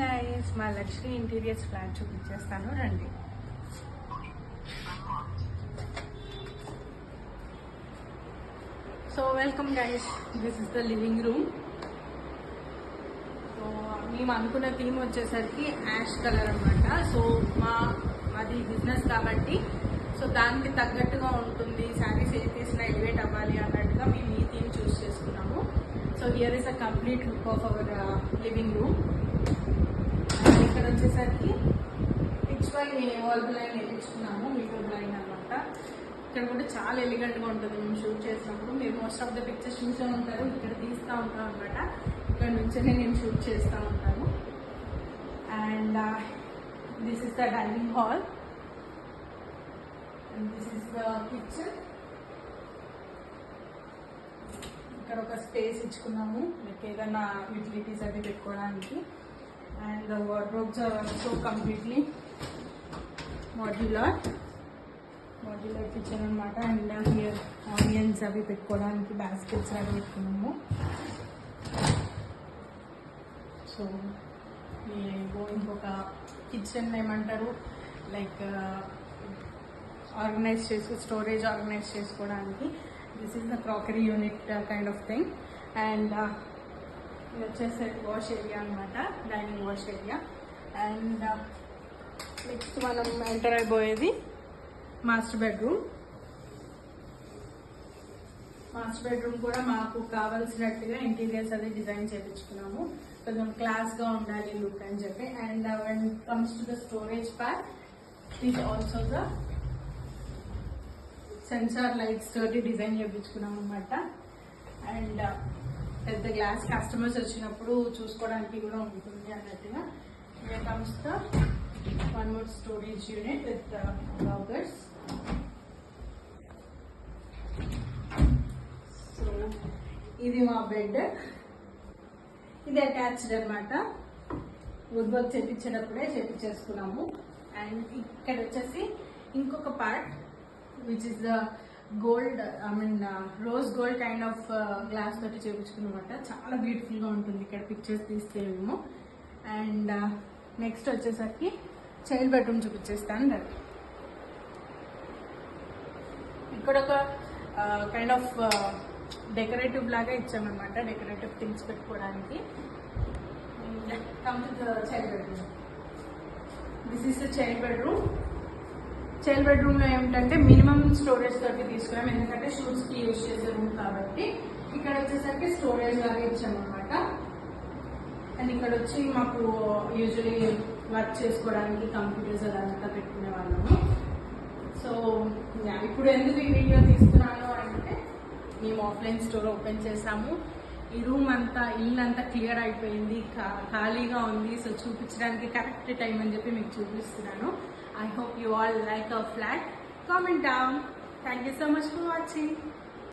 Guys మా Lakshmi interiors flat చూపించేస్తాను రండి. So welcome guys this is the living room so మేము అనుకున్న థీమ్ వచ్చేసరికి యాష్ కలర్ అనమాట సో మా మాది బిజినెస్ కాబట్టి సో దానికి తగ్గట్టుగా ఉంటుంది. శారీస్ ఏ తీసినా ఎలివేట్ అవ్వాలి అన్నట్టుగా మేము ఈ థీమ్ చూస్ చేసుకున్నాము. So here is a complete look of our living room వచ్చేసరికి పిచ్ వై వాల్ బ్లైన్ వేయించుకున్నాము విండో బ్లైన్ అనమాట ఇక్కడ కూడా చాలా ఎలిగెంట్గా ఉంటుంది. మేము షూట్ చేసినప్పుడు మీరు మోస్ట్ ఆఫ్ ద పిక్చర్స్ చూసే ఉంటారు. ఇక్కడ తీస్తూ ఉంటాం అనమాట ఇక్కడ నుంచే నేను షూట్ చేస్తూ ఉంటాను. And this is the dining hall and this is the kitchen ఇక్కడ ఒక స్పేస్ ఇచ్చుకున్నాము. మీకు ఏదైనా యూటిలిటీస్ అవి పెట్టుకోవడానికి. And wardrobes are also completely modular modular kitchen అనమాట అండ్ హియర్ ఆనియన్స్ అవి పెట్టుకోవడానికి బాస్కెట్స్ అవి పెట్టుకున్నాము. సో మీకు ఇంకొక కిచెన్ ఏమంటారు? లైక్ ఆర్గనైజ్ చేసుకో స్టోరేజ్ ఆర్గనైజ్ చేసుకోవడానికి. This is the crockery unit kind of thing and ఇది వచ్చేసి వాష్ ఏరియా అనమాట dining wash area and next మనం ఎంటర్ అయిపోయేది మాస్టర్ బెడ్రూమ్ మాస్టర్ బెడ్రూమ్ కూడా మాకు కావాల్సినట్టుగా ఇంటీరియర్స్ అది డిజైన్ చేయించుకున్నాము కొంచెం క్లాస్గా ఉండాలి లుక్ అని చెప్పి. And when comes to the storage pack it also the sensor lights తోటి డిజైన్ చేయించుకున్నాం అనమాట అండ్ పెద్ద గ్లాస్ కస్టమర్స్ వచ్చినప్పుడు చూసుకోవడానికి కూడా ఉంటుంది అన్నట్టుగా. ఇక్కడ comes the one more storage unit with uh, so ఇది మా బెడ్ ఇది అటాచ్డ్ అనమాట వుడ్ వర్క్ చేపించేటప్పుడే చేపించేసుకున్నాము. అండ్ ఇక్కడ వచ్చేసి ఇంకొక part which is the gold I mean rose gold kind of glass తోటి చేపించుకున్నమాట. చాలా బ్యూటిఫుల్గా ఉంటుంది ఇక్కడ పిక్చర్స్ తీస్తే మేము. అండ్ నెక్స్ట్ వచ్చేసరికి చైల్డ్ బెడ్రూమ్ చూపించేస్తాను రండి. ఇక్కడ ఒక కైండ్ ఆఫ్ డెకరేటివ్ లాగా ఇచ్చామన్నమాట డెకరేటివ్ థింగ్స్ పెట్టుకోవడానికి. Come to the child bedroom this is the child bedroom child బెడ్రూమ్లో ఏమిటంటే మినిమం స్టోరేజ్ తోటి తీసుకున్నాం. ఎందుకంటే షూస్కి కి యూజ్ చేసే రూమ్ కాబట్టి ఇక్కడ వచ్చేసరికి స్టోరేజ్ లాగా ఇచ్చామన్నమాట. అండ్ ఇక్కడ వచ్చి మాకు యూజువలీ వర్క్ చేసుకోవడానికి కంప్యూటర్స్ అదంతా పెట్టుకునే వాళ్ళము. సో ఇప్పుడు ఎందుకు ఈ వీడియో తీస్తున్నాను అంటే మేము ఆఫ్లైన్ స్టోర్ ఓపెన్ చేసాము. ఈ రూమ్ అంతా ఇల్లు అంతా క్లియర్ అయిపోయింది. ఖాళీగా ఉంది. సో చూపించడానికి కరెక్ట్ టైం అని చెప్పి మీకు చూపిస్తున్నాను. I hope you all like our flat comment down thank you so much for watching